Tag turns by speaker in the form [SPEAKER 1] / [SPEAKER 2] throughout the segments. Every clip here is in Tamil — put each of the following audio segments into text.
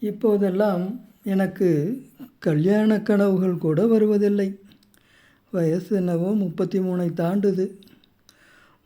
[SPEAKER 1] இப்போதெல்லாம் எனக்கு கல்யாண கனவுகள் கூட வருவதில்லை. வயசு என்னவோ முப்பத்தி மூணை தாண்டுது.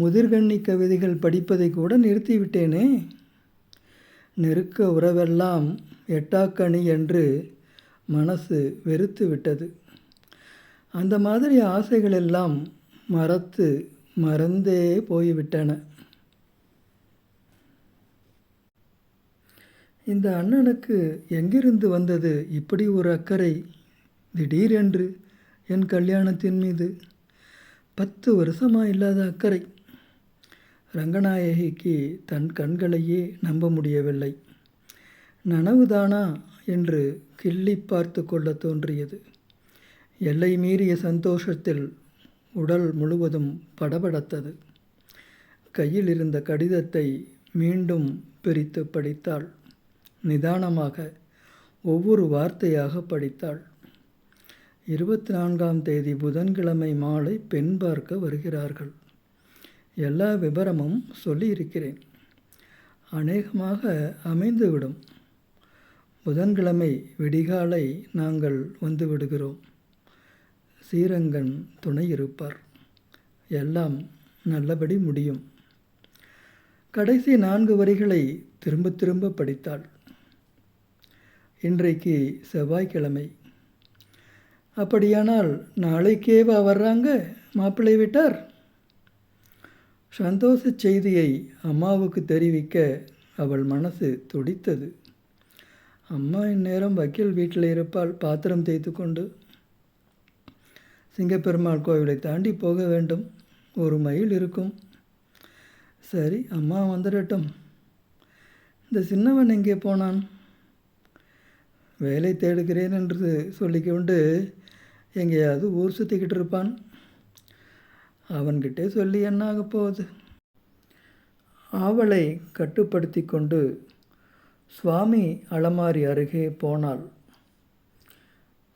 [SPEAKER 1] முதிர்கன்னி கவிதைகள் படிப்பதை கூட நிறுத்திவிட்டேனே. நெருக்க உறவெல்லாம் எட்டாக்கனி என்று மனசு வெறுத்து விட்டது. அந்த மாதிரி ஆசைகள் எல்லாம் மறத்து மறந்தே போய்விட்டன. இந்த அண்ணனுக்கு எங்கிருந்து வந்தது இப்படி ஒரு அக்கறை? திடீரென்று என் கல்யாணத்தின் மீது பத்து வருஷமா இல்லாத அக்கறை. ரங்கநாயகிக்கு தன் கண்களையே நம்ப முடியவில்லை. நனவுதானா என்று கிள்ளி பார்த்து கொள்ள தோன்றியது. எல்லை மீறிய சந்தோஷத்தில் உடல் முழுவதும் படபடத்தது. கையில் இருந்த கடிதத்தை மீண்டும் பிரித்து படித்தாள். நிதானமாக ஒவ்வொரு வார்த்தையாக படித்தாள். இருபத்தி நான்காம் தேதி புதன்கிழமை மாலை பெண் பார்க்க வருகிறார்கள். எல்லா விவரமும் சொல்லியிருக்கிறேன். அநேகமாக அமைந்துவிடும். புதன்கிழமை விடிகாலை நாங்கள் வந்து விடுகிறோம். ஸ்ரீரங்கன் துணை இருப்பார். எல்லாம் நல்லபடி முடியும். கடைசி நான்கு வரிகளை திரும்ப திரும்ப படித்தாள். இன்றைக்கு செவ்வாய்க்கிழமை. அப்படியானால் நாளைக்கேவா வர்றாங்க? மாப்பிள்ளை விட்டார்? சந்தோஷ செய்தியை அம்மாவுக்கு தெரிவிக்க அவள் மனசு துடித்தது. அம்மா இந்நேரம் வக்கீல் வீட்டில் இருப்பால் பாத்திரம் தேய்த்து கொண்டு. சிங்கப்பெருமாள் கோவிலை தாண்டி போக வேண்டும். ஒரு மைல் இருக்கும். சரி அம்மா வந்துடட்டும். இந்த சின்னவன் எங்கே போனான்? வேலை தேடுகிறேன் என்று சொல்லிக்கொண்டு எங்கேயாவது ஊர் சுற்றிக்கிட்டு இருப்பான். அவன்கிட்டே சொல்லி என்ன ஆக போகுது? ஆவலை கட்டுப்படுத்தி கொண்டு சுவாமி அலமாரி அருகே போனாள்.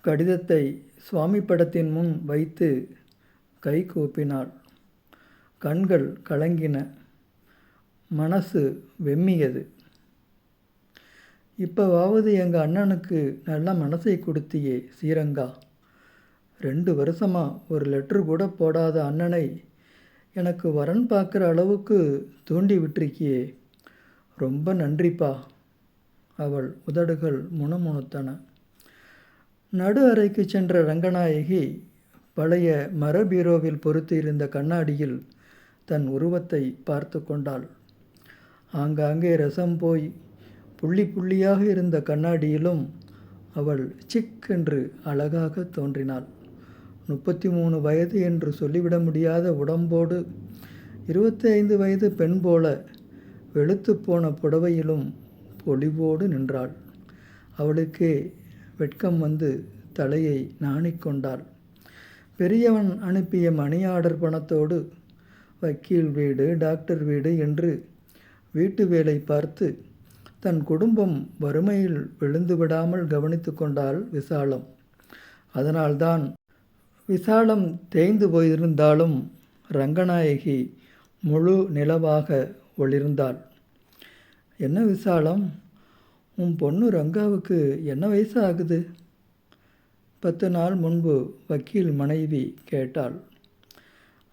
[SPEAKER 1] கடிதத்தை சுவாமி படத்தின் முன் வைத்து கை கூப்பினாள். கண்கள் கலங்கின. மனசு வெம்மியது. இப்போவாவது எங்கள் அண்ணனுக்கு நல்ல மனசை கொடுத்தியே ஸ்ரீரங்கா. ரெண்டு வருஷமாக ஒரு லெட்ரு கூட போடாத அண்ணனை எனக்கு வரன் பார்க்குற அளவுக்கு தூண்டி விட்டிருக்கியே. ரொம்ப நன்றிப்பா. அவள் உதடுகள் முணுமுணுத்தன. நடு அறைக்கு சென்ற ரங்கநாயகி பழைய மர பீரோவில் பொருத்தி இருந்த கண்ணாடியில் தன் உருவத்தை பார்த்து கொண்டாள். ஆங்காங்கே ரசம் போய் புள்ளி புள்ளியாக இருந்த கண்ணாடியிலும் அவள் சிக் என்று அழகாக தோன்றினாள். முப்பத்தி மூணு வயது என்று சொல்லிவிட முடியாத உடம்போடு இருபத்தி ஐந்து வயது பெண் போல வெளுத்து போன புடவையிலும் பொலிவோடு நின்றாள். அவளுக்கே வெட்கம் வந்து தலையை நாணிக்கொண்டாள் பெரியவன் அனுப்பிய மணி ஆர்டர் பணத்தோடு வக்கீல் வீடு டாக்டர் வீடு என்று வீட்டு வேலை பார்த்து தன் குடும்பம் வறுமையில் விழுந்து விடாமல் கவனித்து கொண்டாள் விசாலம். அதனால்தான் விசாலம் தேய்ந்து போயிருந்தாலும் ரங்கநாயகி முழு நிலவாக ஒளிர்ந்தாள். என்ன விசாலம் உன் பொண்ணு ரங்காவுக்கு என்ன வயசு ஆகுது? பத்து நாள் முன்பு வக்கீல் மனைவி கேட்டாள்.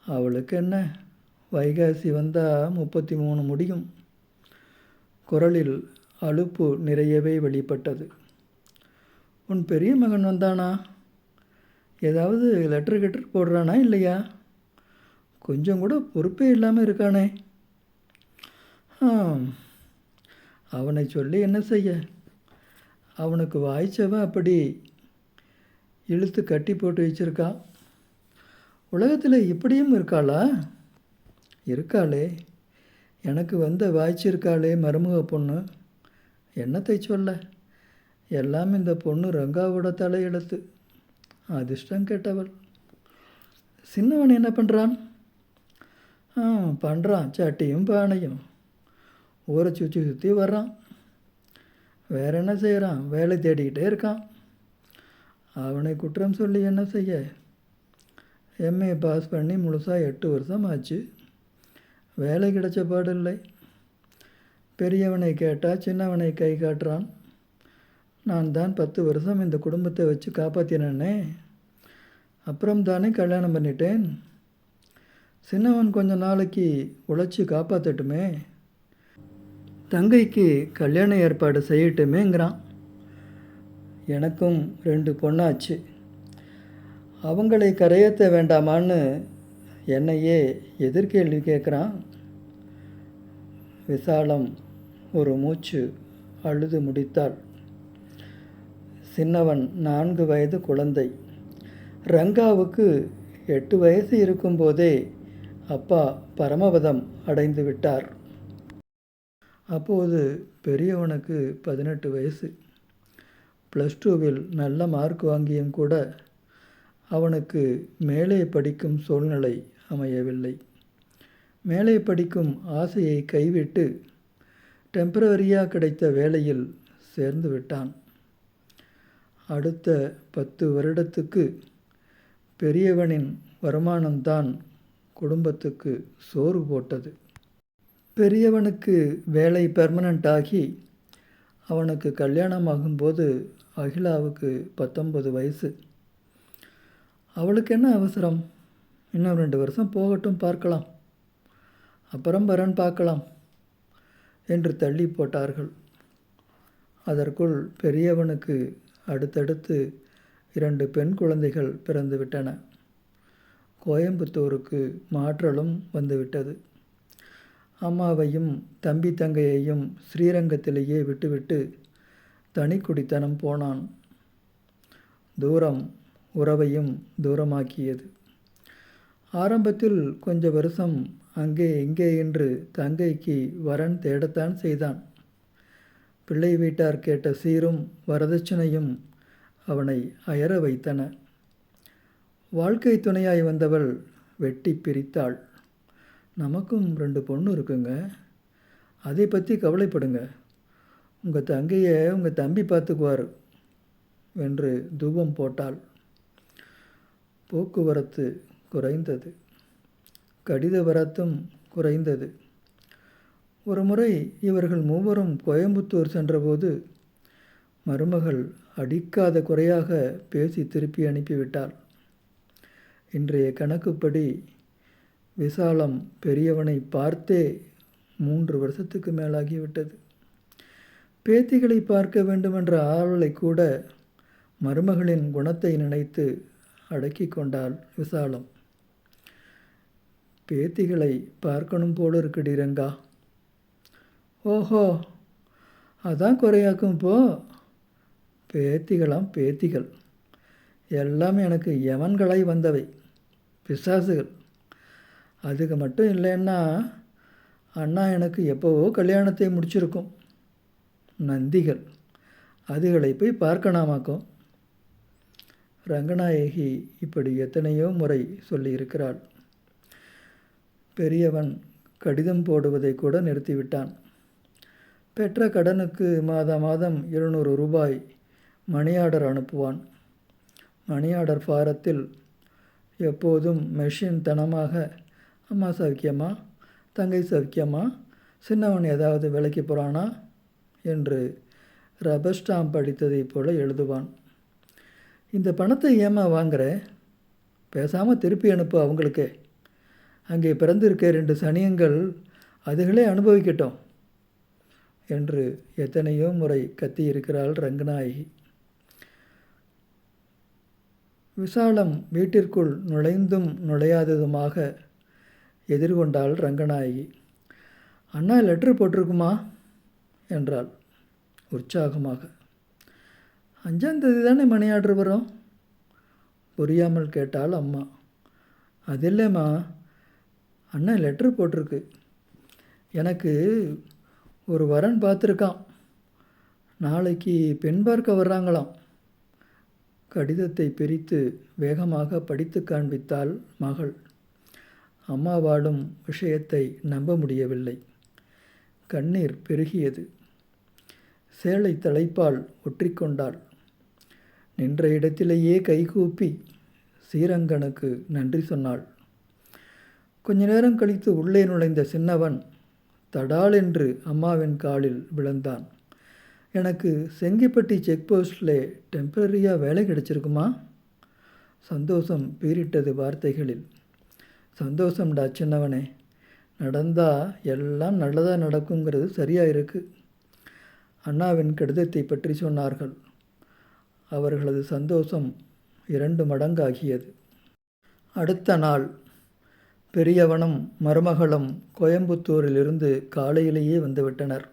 [SPEAKER 1] அவளுக்கு என்ன? வைகாசி வந்தால் முப்பத்தி மூணு முடியும். குரலில் அலுப்பு நிறையவே வெளிப்பட்டது. உன் பெரிய மகன் வந்தானா? ஏதாவது லெட்ரு கெட்டர் போடுறானா இல்லையா? கொஞ்சம் கூட பொறுப்பே இல்லாமல் இருக்கானே. அவனை சொல்லி என்ன செய்ய? அவனுக்கு வாய்ச்சவன் அப்படி இழுத்து கட்டி போட்டு வச்சிருக்கான் உலகத்தில் இப்படியும் இருக்காளா? இருக்காளே. எனக்கு வந்த வாய்ச்சிருக்காளே மருமக பொண்ணு. என்னத்தை சொல்ல? எல்லாம் இந்த பொண்ணு ரங்காவோட தலையெழுத்து. அதிர்ஷ்டம் கேட்டவள். சின்னவன் என்ன பண்ணுறான் ஆ பண்ணுறான் சட்டியும் பானையும். ஊரை சுற்றி சுற்றி வர்றான். வேற என்ன செய்கிறான் வேலை தேடிக்கிட்டே இருக்கான். அவனை குற்றம் சொல்லி என்ன செய்ய? எம்ஏ பாஸ் பண்ணி முழுசாக எட்டு வருஷம் ஆச்சு. வேலை கிடைச்ச பாடில்லை பெரியவனை கேட்டால் சின்னவனை கை காட்டுறான். நான் தான் பத்து வருஷம் இந்த குடும்பத்தை வச்சு காப்பாற்றினேனே அப்புறம் தானே கல்யாணம் பண்ணிட்டேன். சின்னவன் கொஞ்ச நாளைக்கு உழைச்சி காப்பாற்றட்டுமே தங்கைக்கு கல்யாண ஏற்பாடு செய்யட்டுமேங்கிறான். எனக்கும் ரெண்டு பொண்ணாச்சு. அவங்களை கரையேற்ற வேண்டாமான்னு என்னையே எதிர்கேள்வி கேட்குறான். விசாலம் ஒரு மூச்சு அழுது முடித்தாள். சின்னவன் நான்கு வயது குழந்தை. ரங்காவுக்கு எட்டு வயசு இருக்கும்போதே அப்பா பரமபதம் அடைந்து விட்டார். அப்போது பெரியவனுக்கு பதினெட்டு வயசு. ப்ளஸ் டூவில் நல்ல மார்க் வாங்கியும் கூட அவனுக்கு மேலே படிக்கும் சூழ்நிலை அமையவில்லை. மேலே படிக்கும் ஆசையை கைவிட்டு டெம்பரவரியாக கிடைத்த வேலையில் சேர்ந்து விட்டான். அடுத்த பத்து வருடத்துக்கு பெரியவனின் வருமானம்தான் குடும்பத்துக்கு சோறு போட்டது. பெரியவனுக்கு வேலை பெர்மனண்ட் ஆகி அவனுக்கு கல்யாணம் ஆகும்போது அகிலாவுக்கு பத்தொன்பது வயசு. அவளுக்கு என்ன அவசரம்? இன்னும் ரெண்டு வருஷம் போகட்டும் பார்க்கலாம். அப்புறம் வரன் பார்க்கலாம். என்று தள்ளி போட்டார்கள். அதற்குள் பெரியவனுக்கு அடுத்தடுத்து இரண்டு பெண் குழந்தைகள் பிறந்துவிட்டன. கோயம்புத்தூருக்கு மாற்றலும் வந்துவிட்டது. அம்மாவையும் தம்பி தங்கையையும் ஸ்ரீரங்கத்திலேயே விட்டுவிட்டு தனி குடித்தனம் போனான். தூரம் உறவையும் தூரமாக்கியது. ஆரம்பத்தில் கொஞ்ச வருஷம் அங்கே இங்கே என்று தங்கைக்கு வரன் தேடத்தான் செய்தான். பிள்ளை வீட்டார் கேட்ட சீரும் வரதட்சணையும் அவனை அயர வைத்தன. வாழ்க்கை துணையாய் வந்தவள் வெட்டி பிரித்தாள். நமக்கும் ரெண்டு பொண்ணு இருக்குங்க. அதை பற்றி கவலைப்படுங்க. உங்கள் தங்கையை உங்கள் தம்பி பார்த்துக்குவார் என்று தூபம் போட்டாள். போக்குவரத்து குறைந்தது. கடித வரத்தும் குறைந்தது. ஒரு முறை இவர்கள் மூவரும் கோயம்புத்தூர் சென்றபோது மருமகள் அடிக்காத குறையாக பேசி திருப்பி அனுப்பிவிட்டாள். இன்றைய கணக்குப்படி விசாலம் பெரியவனை பார்த்தே மூன்று வருஷத்துக்கு மேலாகிவிட்டது. பேத்திகளை பார்க்க வேண்டுமென்ற ஆவலை கூட மருமகளின் குணத்தை நினைத்து அடக்கி கொண்டாள் விசாலம். பேத்திகளை பார்க்கணும் போல இருக்குடி ரங்கா. ஓஹோ அதான் குறையாக்கும் இப்போ பேத்திகளாம் பேத்திகள். எல்லாம் எனக்கு யமன்களாய் வந்தவை பிசாசுகள். அதுக்கு மட்டும் இல்லைன்னா அண்ணா எனக்கு எப்போவோ கல்யாணத்தை முடிச்சிருக்கும். நந்திகள் அதுகளை போய் பார்க்கணாமாக்கும். ரங்கநாயகி இப்படி எத்தனையோ முறை சொல்லியிருக்கிறாள். பெரியவன் கடிதம் போடுவதை கூட நிறுத்திவிட்டான். பெற்ற கடனுக்கு மாத மாதம் இருநூறு ரூபாய் மணி ஆர்டர் அனுப்புவான். மணி ஆர்டர் ஃபாரத்தில் எப்போதும் மெஷின் தனமாக அம்மா சவிக்கியம்மா தங்கை சவிக்கியம்மா சின்னவன் ஏதாவது விலைக்கு போகிறானா என்று ரப்பர் ஸ்டாம்ப் அடித்ததைப் போல எழுதுவான். இந்த பணத்தை ஏமா வாங்குற? பேசாமல் திருப்பி அனுப்பு அவங்களுக்கே. அங்கே பிறந்திருக்க ரெண்டு சனியங்கள் அதுகளே அனுபவிக்கட்டும் என்று எத்தனையோ முறை கத்தியிருக்கிறாள் ரங்கநாயகி. விசாலம் வீட்டிற்குள் நுழைந்தும் நுழையாததுமாக எதிர்கொண்டாள் ரங்கநாயகி. அண்ணா லெட்ரு போட்டிருக்குமா? என்றாள் உற்சாகமாக. அஞ்சாந்தேதி தானே மணி ஆர்டர் வரும் புரியாமல் கேட்டாள் அம்மா. அது இல்லைம்மா அண்ணன் லெட்ரு போட்டிருக்கு. எனக்கு ஒரு வரன் பார்த்துருக்கான். நாளைக்கு பெண் பார்க்க வர்றாங்களாம். கடிதத்தை பிரித்து வேகமாக படித்து காண்பித்தாள் மகள். அம்மாவாடும் விஷயத்தை நம்ப முடியவில்லை. கண்ணீர் பெருகியது. சேலை தலைப்பால் ஒற்றிக்கொண்டாள் நின்ற இடத்திலேயே கைகூப்பி ஸ்ரீரங்கனுக்கு நன்றி சொன்னாள். கொஞ்ச நேரம் கழித்து உள்ளே நுழைந்த சின்னவன் தடால் என்று அம்மாவின் காலில் விழுந்தான். எனக்கு செங்கிப்பட்டி செக் போஸ்டில் டெம்பரரியாக வேலை கிடைச்சிருக்குமா? சந்தோஷம் பீரிட்டது வார்த்தைகளில். சந்தோஷம்டா சின்னவனே நடந்தா எல்லாம் நல்லதாக நடக்குங்கிறது சரியாக இருக்கு. அண்ணாவின் கடிதத்தை பற்றி சொன்னார்கள். அவர்களது சந்தோஷம் இரண்டு மடங்காகியது. அடுத்த நாள் பெரியவனும் மருமகளும் கோயம்புத்தூரிலிருந்து காலையிலேயே வந்துவிட்டனர்.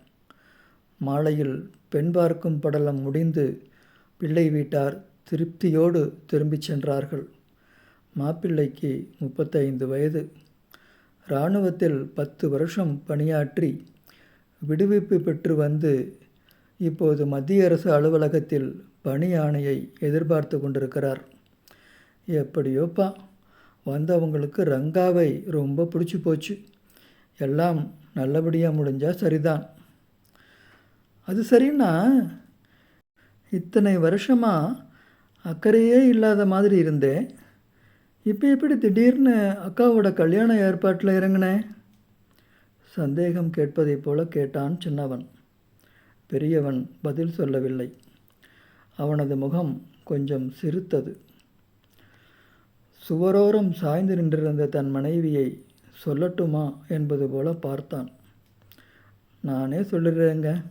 [SPEAKER 1] மாலையில் பெண் பார்க்கும் படலம் முடிந்து பிள்ளை வீட்டார் திருப்தியோடு திரும்பிச் சென்றார்கள். மாப்பிள்ளைக்கு முப்பத்தைந்து வயது. இராணுவத்தில் பத்து வருஷம் பணியாற்றி விடுவிப்பு பெற்று வந்து இப்போது மத்திய அரசு அலுவலகத்தில் பணி ஆணையை எதிர்பார்த்து கொண்டிருக்கிறார். எப்படியோப்பா? வந்தவங்களுக்கு ரங்காவை ரொம்ப பிடிச்சி போச்சு. எல்லாம் நல்லபடியாக முடிஞ்சால் சரிதான். அது சரின்னா இத்தனை வருஷமாக அக்கறையே இல்லாத மாதிரி இருந்தேன். இப்போ எப்படி திடீர்னு அக்காவோட கல்யாண ஏற்பாட்டில் இறங்கினேன் சந்தேகம் கேட்பதைப் போல கேட்டான் சின்னவன். பெரியவன் பதில் சொல்லவில்லை. அவனது முகம் கொஞ்சம் சிரித்தது சுவரோரம் சாய்ந்து நின்றிருந்த தன் மனைவியை சொல்லட்டுமா என்பது போல பார்த்தான். நானே சொல்லிடுறேங்க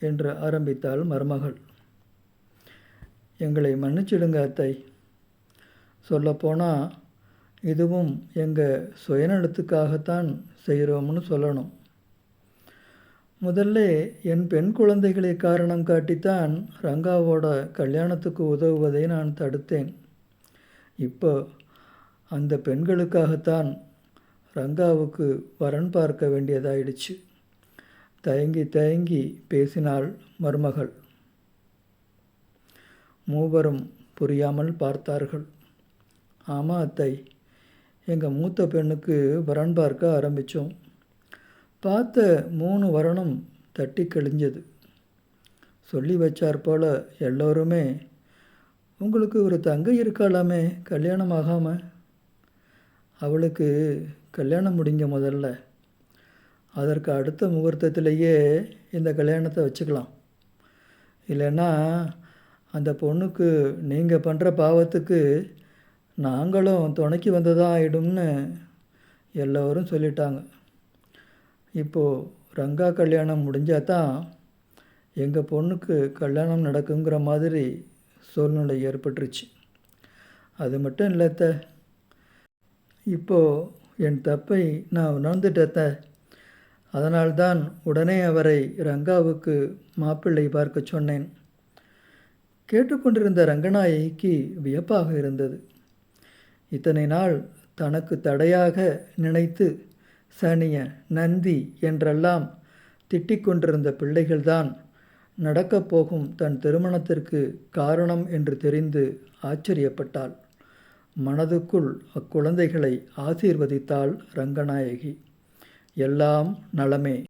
[SPEAKER 1] என்று ஆரம்பித்தாள் மருமகள். எங்களை மன்னிச்சிடுங்க அத்தை. சொல்லப்போனால் இதுவும் எங்கள் சுயநலத்துக்காகத்தான் செய்கிறோம்னு சொல்லணும். முதல்ல என் பெண் குழந்தைகளை காரணம் காட்டித்தான் ரங்காவோட கல்யாணத்துக்கு உதவுவதை நான் தடுத்தேன். இப்போ அந்த பெண்களுக்காகத்தான் ரங்காவுக்கு வரன் பார்க்க வேண்டியதாயிடுச்சு. தயங்கி தயங்கி பேசினாள் மருமகள். மூவரும் புரியாமல் பார்த்தார்கள். ஆமாம் அத்தை எங்கள் மூத்த பெண்ணுக்கு வரன் பார்க்க ஆரம்பித்தோம் பார்த்த மூணு வரணும் தட்டி கழிஞ்சது சொல்லி வச்சார் போல் எல்லோருமே உங்களுக்கு ஒரு தங்கை இருக்காளாமே கல்யாணம் ஆகாமல் அவளுக்கு கல்யாணம் முடிங்க முதல்ல. அதற்கு அடுத்த முகூர்த்தத்திலேயே இந்த கல்யாணத்தை வச்சுக்கலாம். இல்லைன்னா அந்த பொண்ணுக்கு நீங்கள் பண்ணுற பாவத்துக்கு நாங்களும் துணைக்கு வந்ததாக ஆகிடும்னு எல்லோரும் சொல்லிட்டாங்க. இப்போது ரங்கா கல்யாணம் முடிஞ்சால் தான் எங்கள் பொண்ணுக்கு கல்யாணம் நடக்குங்கிற மாதிரி சூழ்நிலை ஏற்பட்டுருச்சு. அது மட்டும் இல்லைத்த இப்போது என் தப்பை நான் உணர்ந்துட்டேத்த அதனால்தான் உடனே அவரை ரங்காவுக்கு மாப்பிள்ளை பார்க்க சொன்னேன். கேட்டுக்கொண்டிருந்த ரங்கநாயகிக்கு வியப்பாக இருந்தது. இத்தனை நாள் தனக்கு தடையாக நினைத்து சனிய நந்தி என்றெல்லாம் திட்டிக் கொண்டிருந்த பிள்ளைகள்தான் நடக்கப் போகும் தன் திருமணத்திற்கு காரணம் என்று தெரிந்து ஆச்சரியப்பட்டாள். மனதுக்குள் அக்குழந்தைகளை ஆசீர்வதித்தாள் ரங்கநாயகி. எல்லாம் நலமே.